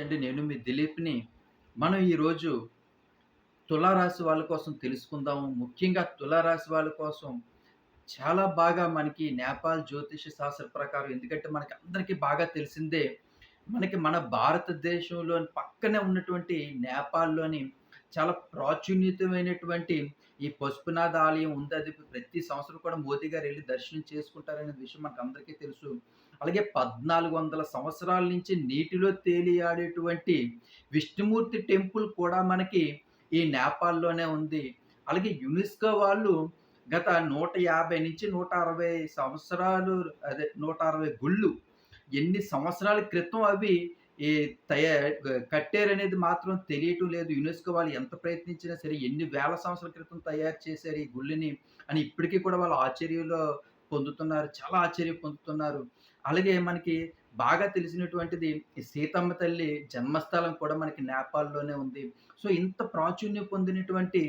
అండి నేను మీ దిలీప్‌ని. మనం ఈరోజు తులారాశి వాళ్ళ కోసం తెలుసుకుందాము. ముఖ్యంగా తులారాశి వాళ్ళ కోసం చాలా బాగా మనకి నేపాల్ జ్యోతిష శాస్త్ర ప్రకారం ఎందుకంటే మనకి అందరికీ బాగా తెలిసిందే. మనకి మన భారతదేశంలోని పక్కనే ఉన్నటువంటి నేపాల్‌లోని చాలా ప్రాచుర్యతమైనటువంటి ఈ పసుపునాథ ఆలయం ఉంది. అది ప్రతి సంవత్సరం కూడా మోదీ గారు వెళ్ళి దర్శనం చేసుకుంటారనే విషయం మనకందరికీ తెలుసు. అలాగే 1400 సంవత్సరాల నుంచి నీటిలో తేలియాడేటువంటి విష్ణుమూర్తి టెంపుల్ కూడా మనకి ఈ నేపాల్‌లోనే ఉంది. అలాగే యునెస్కో వాళ్ళు గత 150 నుంచి 160 సంవత్సరాలు అదే 160 గుళ్ళు ఎన్ని సంవత్సరాల క్రితం అవి ఈ తయా కట్టారనేది మాత్రం తెలియటం లేదు. యునెస్కో వాళ్ళు ఎంత ప్రయత్నించినా సరే ఎన్ని వేల సంవత్సరాల క్రితం తయారు చేశారు ఈ గుళ్ళని అని ఇప్పటికీ కూడా వాళ్ళు ఆశ్చర్యంలో పొందుతున్నారు. చాలా ఆశ్చర్యం పొందుతున్నారు. అలాగే మనకి బాగా తెలిసినటువంటిది ఈ సీతమ్మ తల్లి జన్మస్థలం కూడా మనకి నేపాల్‌లోనే ఉంది. సో, ఇంత ప్రాచుర్యం పొందినటువంటి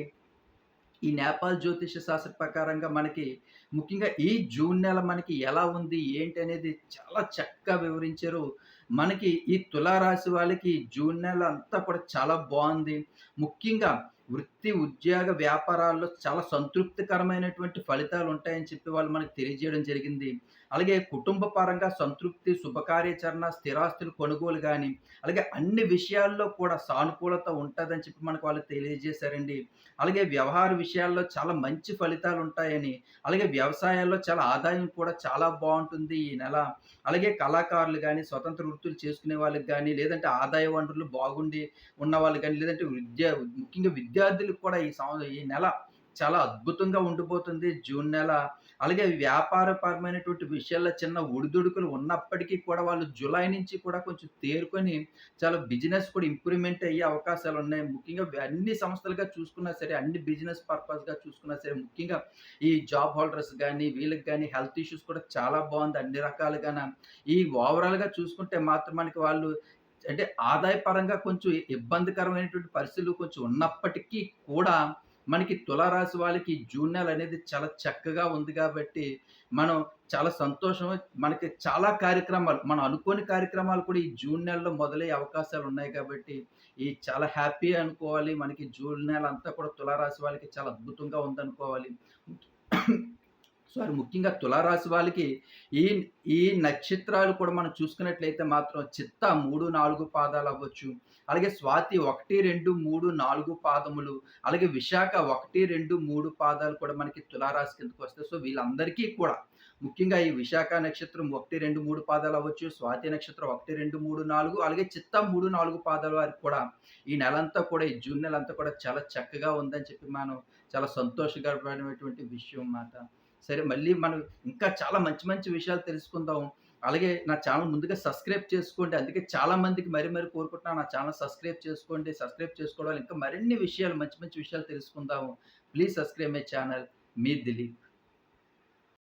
ఈ నేపాల్ జ్యోతిష శాస్త్ర ప్రకారంగా మనకి ముఖ్యంగా ఈ జూన్ నెల మనకి ఎలా ఉంది? ఏంటి? అనేది చాలా చక్కగా వివరించారు. మనకి ఈ తులారాశి వాళ్ళకి జూన్ నెల అంతా కూడా చాలా బాగుంది ముఖ్యంగా వృత్తి, ఉద్యోగ, వ్యాపారాల్లో చాలా సంతృప్తికరమైనటువంటి ఫలితాలు ఉంటాయని చెప్పి వాళ్ళు మనకు తెలియజేయడం జరిగింది. అలాగే కుటుంబ పరంగా సంతృప్తి, శుభకార్యాచరణ, స్థిరాస్తులు కొనుగోలు కానీ అలాగే అన్ని విషయాల్లో కూడా సానుకూలత ఉంటుందని చెప్పి మనకు వాళ్ళు తెలియజేశారండి. అలాగే వ్యవహార విషయాల్లో చాలా మంచి ఫలితాలు ఉంటాయని అలాగే వ్యవసాయాల్లో చాలా ఆదాయం కూడా చాలా బాగుంటుంది ఈ నెల. అలాగే కళాకారులు కానీ స్వతంత్ర వృత్తులు చేసుకునే వాళ్ళకి కానీ లేదంటే ఆదాయ వనరులు బాగుండి ఉన్న వాళ్ళు కానీ లేదంటే విద్యా ముఖ్యంగా విద్యార్థులకు కూడా ఈ సంవత్సరం ఈ నెల చాలా అద్భుతంగా ఉండిపోతుంది జూన్ నెల. అలాగే వ్యాపారపరమైనటువంటి విషయాల్లో చిన్న ఒడిదుడుకులు ఉన్నప్పటికీ కూడా వాళ్ళు జులై నుంచి కూడా కొంచెం తేరుకొని చాలా బిజినెస్ కూడా ఇంప్రూవ్‌మెంట్ అయ్యే అవకాశాలు ఉన్నాయి ముఖ్యంగా అన్ని సంస్థలుగా చూసుకున్నా సరే, అన్ని బిజినెస్ పర్పస్‌గా చూసుకున్నా సరే, ముఖ్యంగా ఈ జాబ్ హోల్డర్స్ కానీ వీళ్ళకి కానీ హెల్త్ ఇష్యూస్ కూడా చాలా బాగుంది అన్ని రకాలుగాన. ఈ ఓవరాల్‌గా చూసుకుంటే మాత్రం మనకి వాళ్ళు అంటే ఆదాయ పరంగా కొంచెం ఇబ్బందికరమైనటువంటి పరిస్థితులు కొంచెం ఉన్నప్పటికీ కూడా మనకి తులారాశి వాళ్ళకి జూన్ నెల అనేది చాలా చక్కగా ఉంది కాబట్టి, మనం చాలా సంతోషం. మనకి చాలా కార్యక్రమాలు మనం అనుకోని కార్యక్రమాలు కూడా ఈ జూన్ నెలలో మొదలయ్యే అవకాశాలు ఉన్నాయి కాబట్టి, ఈ చాలా హ్యాపీ అనుకోవాలి. మనకి జూన్ నెల అంతా కూడా తులారాశి వాళ్ళకి చాలా అద్భుతంగా ఉందనుకోవాలి. సారీ ముఖ్యంగా తులారాశి వాళ్ళకి ఈ ఈ నక్షత్రాలు కూడా మనం చూసుకున్నట్లయితే మాత్రం చిత్త 3, 4 పాదాలు అవ్వచ్చు. అలాగే స్వాతి 1, 2, 3, 4 పాదములు. అలాగే విశాఖ 1, 2, 3 పాదాలు కూడా మనకి తులారాశి కిందకొస్తాయి. సో, వీళ్ళందరికీ కూడా ముఖ్యంగా ఈ విశాఖ నక్షత్రం 1, 2, 3 పాదాలు అవ్వచ్చు. స్వాతి నక్షత్రం 1, 2, 3, 4 అలాగే చిత్త 3, 4 పాదాల వారికి కూడా ఈ నెలంతా కూడా ఈ జూన్ నెలంతా కూడా చాలా చక్కగా ఉందని చెప్పి మనం చాలా సంతోషకరమైనటువంటి విషయం మాట. సరే మళ్ళీ మనం ఇంకా చాలా మంచి మంచి విషయాలు తెలుసుకుందాం. అలాగే నా ఛానల్ ముందుగా సబ్స్క్రైబ్ చేసుకోండి. అందుకే చాలా మందికి మరి మరి కోరుకుంటున్నాను నా ఛానల్ సబ్స్క్రైబ్ చేసుకోండి. సబ్స్క్రైబ్ చేసుకోవడం ఇంకా మరిన్ని విషయాలు మంచి మంచి విషయాలు తెలుసుకుందాము. Please subscribe my channel. Me Dilip.